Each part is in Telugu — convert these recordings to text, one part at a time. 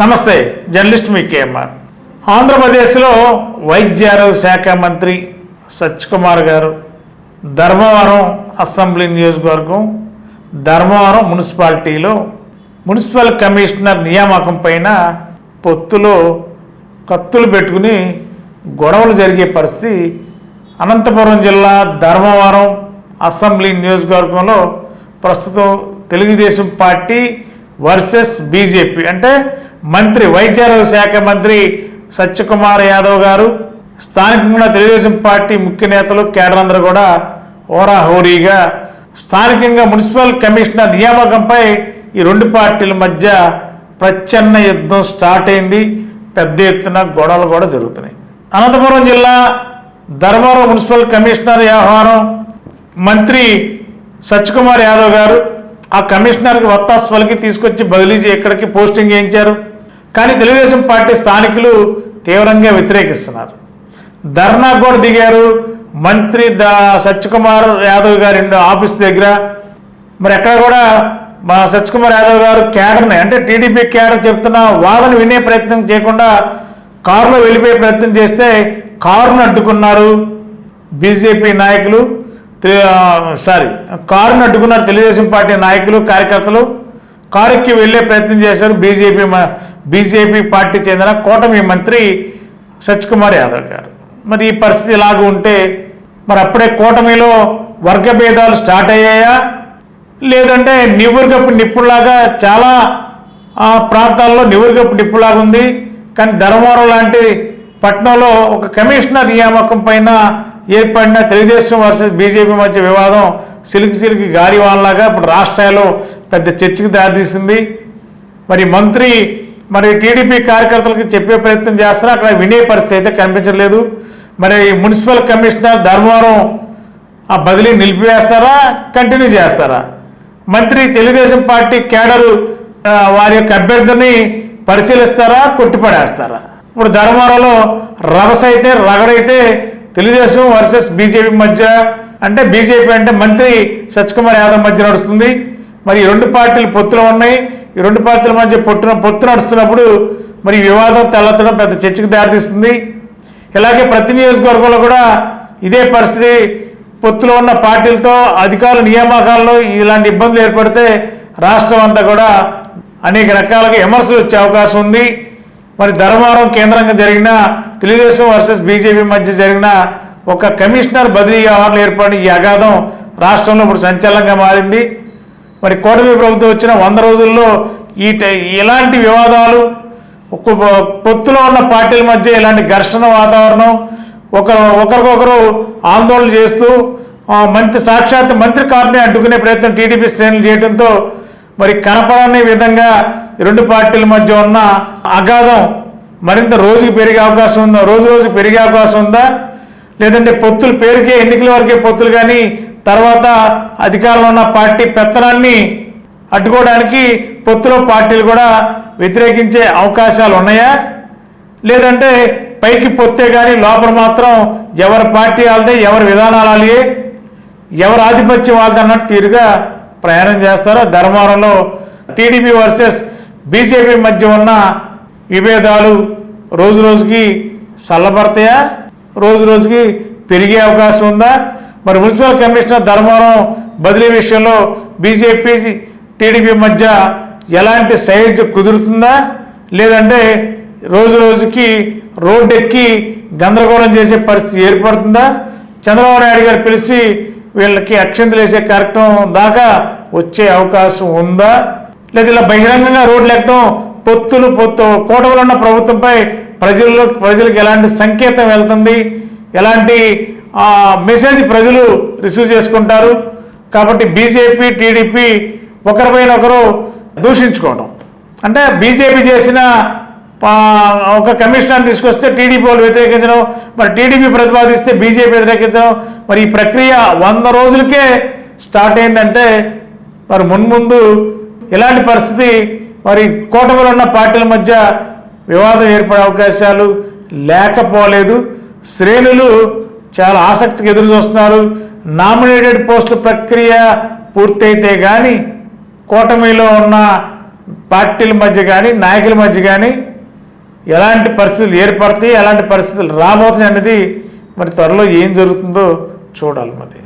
నమస్తే జర్నలిస్ట్ మీ కేఎంఆర్. ఆంధ్రప్రదేశ్లో వైద్య ఆరోగ్య శాఖ మంత్రి సత్యకుమార్ గారు ధర్మవరం అసెంబ్లీ నియోజకవర్గం ధర్మవరం మున్సిపాలిటీలో మున్సిపల్ కమిషనర్ నియామకం పైన పొత్తులో కత్తులు పెట్టుకుని గొడవలు జరిగే పరిస్థితి అనంతపురం జిల్లా ధర్మవరం అసెంబ్లీ నియోజకవర్గంలో ప్రస్తుతం తెలుగుదేశం పార్టీ వర్సెస్ బీజేపీ. అంటే మంత్రి వైద్యారోగ్య శాఖ మంత్రి సత్యకుమార్ యాదవ్ గారు స్థానికంగా తెలుగుదేశం పార్టీ ముఖ్య నేతలు కేడరందరూ కూడా ఓరాహోరీగా స్థానికంగా మున్సిపల్ కమిషనర్ నియామకంపై ఈ రెండు పార్టీల మధ్య ప్రచ్ఛన్న యుద్ధం స్టార్ట్ అయింది. పెద్ద ఎత్తున గొడవలు కూడా జరుగుతున్నాయి. అనంతపురం జిల్లా ధర్మవరం మున్సిపల్ కమిషనర్ వ్యవహారం మంత్రి సత్యకుమార్ యాదవ్ గారు ఆ కమిషనర్కి వత్తాస్ పలికి తీసుకొచ్చి బదిలీ చేసి ఇక్కడికి పోస్టింగ్ చేయించారు? కానీ తెలుగుదేశం పార్టీ స్థానికులు తీవ్రంగా వ్యతిరేకిస్తున్నారు. ధర్నా కూడా దిగారు. మంత్రి ద సత్యకుమార్ యాదవ్ గారి ఆఫీస్ దగ్గర. మరి ఎక్కడ కూడా మా సత్యకుమార్ యాదవ్ గారు క్యాడర్ని అంటే టీడీపీ క్యాడర్ చెప్తున్న వాదన వినే ప్రయత్నం చేయకుండా కారులో వెళ్ళిపోయే ప్రయత్నం చేస్తే కారును అడ్డుకున్నారు బీజేపీ నాయకులు. సారీ కారును అడ్డుకున్నారు తెలుగుదేశం పార్టీ నాయకులు కార్యకర్తలు. కారుకి వెళ్ళే ప్రయత్నం చేశారు బీజేపీ బీజేపీ పార్టీ చెందిన కూటమి మంత్రి సత్యకుమార్ యాదవ్ గారు. మరి ఈ పరిస్థితి ఇలాగ ఉంటే మరి అప్పుడే కూటమిలో వర్గభేదాలు స్టార్ట్ అయ్యాయా? లేదంటే నివురుగప్పు నిప్పులాగా చాలా ప్రాంతాల్లో నివురుగప్పు నిప్పులాగా ఉంది. కానీ ధర్మవరం లాంటి పట్టణంలో ఒక కమిషనర్ నియామకం పైన ఏర్పడిన తెలుగుదేశం వర్సెస్ బీజేపీ మధ్య వివాదం సిలికి సిలికి గాలి వానలాగా ఇప్పుడు రాష్ట్రాల్లో పెద్ద చర్చకు దారితీసింది. మరి మంత్రి మరి టీడీపీ కార్యకర్తలకు చెప్పే ప్రయత్నం చేస్తున్నా అక్కడ వినే పరిస్థితి అయితే కనిపించలేదు మరి మున్సిపల్ కమిషనర్ ధర్మవరం ఆ బదిలీ నిలిపివేస్తారా కంటిన్యూ చేస్తారా? మంత్రి తెలుగుదేశం పార్టీ కేడరు వారి యొక్క అభ్యర్థిని పరిశీలిస్తారా కొట్టిపడేస్తారా? ఇప్పుడు ధర్మవరంలో రభస అయితే రగడైతే తెలుగుదేశం వర్సెస్ బీజేపీ మధ్య అంటే బీజేపీ అంటే మంత్రి సత్యకుమార్ యాదవ్ మధ్య నడుస్తుంది. మరి రెండు పార్టీలు పొత్తులు ఉన్నాయి. ఈ రెండు పార్టీల మధ్య పొట్టున పొత్తు నడుస్తున్నప్పుడు మరి వివాదం తెల్లతడం పెద్ద చర్చకు దారితీస్తుంది. ఇలాగే ప్రతి నియోజకవర్గంలో కూడా ఇదే పరిస్థితి పొత్తులో ఉన్న పార్టీలతో అధికారుల నియామకాల్లో ఇలాంటి ఇబ్బందులు ఏర్పడితే రాష్ట్రం అంతా కూడా అనేక రకాలుగా విమర్శలు వచ్చే అవకాశం ఉంది. మరి ధర్మవరం కేంద్రంగా జరిగిన తెలుగుదేశం వర్సెస్ బీజేపీ మధ్య జరిగిన ఒక కమిషనర్ బదిలీ వ్యవహారంలో ఏర్పడిన ఈ అగాధం రాష్ట్రంలో ఇప్పుడు సంచలనంగా మారింది. మరి కూటమి ప్రభుత్వం వచ్చిన వంద రోజుల్లో ఈ టై- ఇలాంటి వివాదాలు ఒక పొత్తులో ఉన్న పార్టీల మధ్య ఇలాంటి ఘర్షణ వాతావరణం ఒక ఒకరికొకరు ఆందోళన చేస్తూ మంత్రి సాక్షాత్ మంత్రి కారుని అడ్డుకునే ప్రయత్నం టీడీపీ శ్రేణులు చేయడంతో మరి కనపడని విధంగా రెండు పార్టీల మధ్య ఉన్న అగాధం మరింత రోజుకి పెరిగే అవకాశం ఉందా? రోజు రోజు పెరిగే అవకాశం ఉందా? లేదంటే పొత్తులు పేరుకే ఎన్నికల వరకే పొత్తులు కానీ తర్వాత అధికారంలో ఉన్న పార్టీ పెత్తనాన్ని అడ్డుకోవడానికి పొత్తులో పార్టీలు కూడా వ్యతిరేకించే అవకాశాలు ఉన్నాయా? లేదంటే పైకి పొత్తే కానీ లోపల మాత్రం ఎవరి పార్టీ వాళ్ళదే ఎవరి విధానాలు వాళ్ళే ఎవరి ఆధిపత్యం వాళ్ళది అన్నట్టు తీరుగా ప్రయాణం చేస్తారో? ధర్మవరంలో టీడీపీ వర్సెస్ బీజేపీ మధ్య ఉన్న విభేదాలు రోజు రోజుకి చల్లబడతాయా రోజు రోజుకి పెరిగే అవకాశం ఉందా? మరి మున్సిపల్ కమిషనర్ ధర్మవరం బదిలీ విషయంలో బీజేపీ టీడీపీ మధ్య ఎలాంటి సైజ్ కుదురుతుందా? లేదంటే రోజు రోజుకి రోడ్డెక్కి గందరగోళం చేసే పరిస్థితి ఏర్పడుతుందా? చంద్రబాబు నాయుడు గారు పిలిచి వీళ్ళకి అక్షంతలు వేసే కార్యక్రమం దాకా వచ్చే అవకాశం ఉందా? లేదా ఇలా బహిరంగంగా రోడ్లు ఎక్కడం పొత్తులు పొత్తు కూటమిలో ఉన్న ప్రభుత్వంపై ప్రజల్లో ప్రజలకు ఎలాంటి సంకేతం వెళ్తుంది? ఎలాంటి మెసేజ్ ప్రజలు రిసీవ్ చేసుకుంటారు? కాబట్టి బీజేపీ టీడీపీ ఒకరిపైన ఒకరు దూషించుకోవడం అంటే బీజేపీ చేసిన ఒక కమిషనర్ తీసుకొస్తే టీడీపీ వాళ్ళు వ్యతిరేకించడం మరి టీడీపీ ప్రతిపాదిస్తే బీజేపీ వ్యతిరేకించడం మరి ఈ ప్రక్రియ వంద రోజులకే స్టార్ట్ అయిందంటే మరి మున్ముందు ఇలాంటి పరిస్థితి మరి కూటమిలో ఉన్న పార్టీల మధ్య వివాదం ఏర్పడే అవకాశాలు లేకపోలేదు. శ్రేణులు చాలా ఆసక్తికి ఎదురు చూస్తున్నారు. నామినేటెడ్ పోస్టుల ప్రక్రియ పూర్తయితే కానీ కూటమిలో ఉన్న పార్టీల మధ్య కానీ నాయకుల మధ్య కానీ ఎలాంటి పరిస్థితులు ఏర్పడతాయి ఎలాంటి పరిస్థితులు రాబోతున్నాయి అనేది మరి త్వరలో ఏం జరుగుతుందో చూడాలి మరి.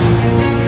Thank you.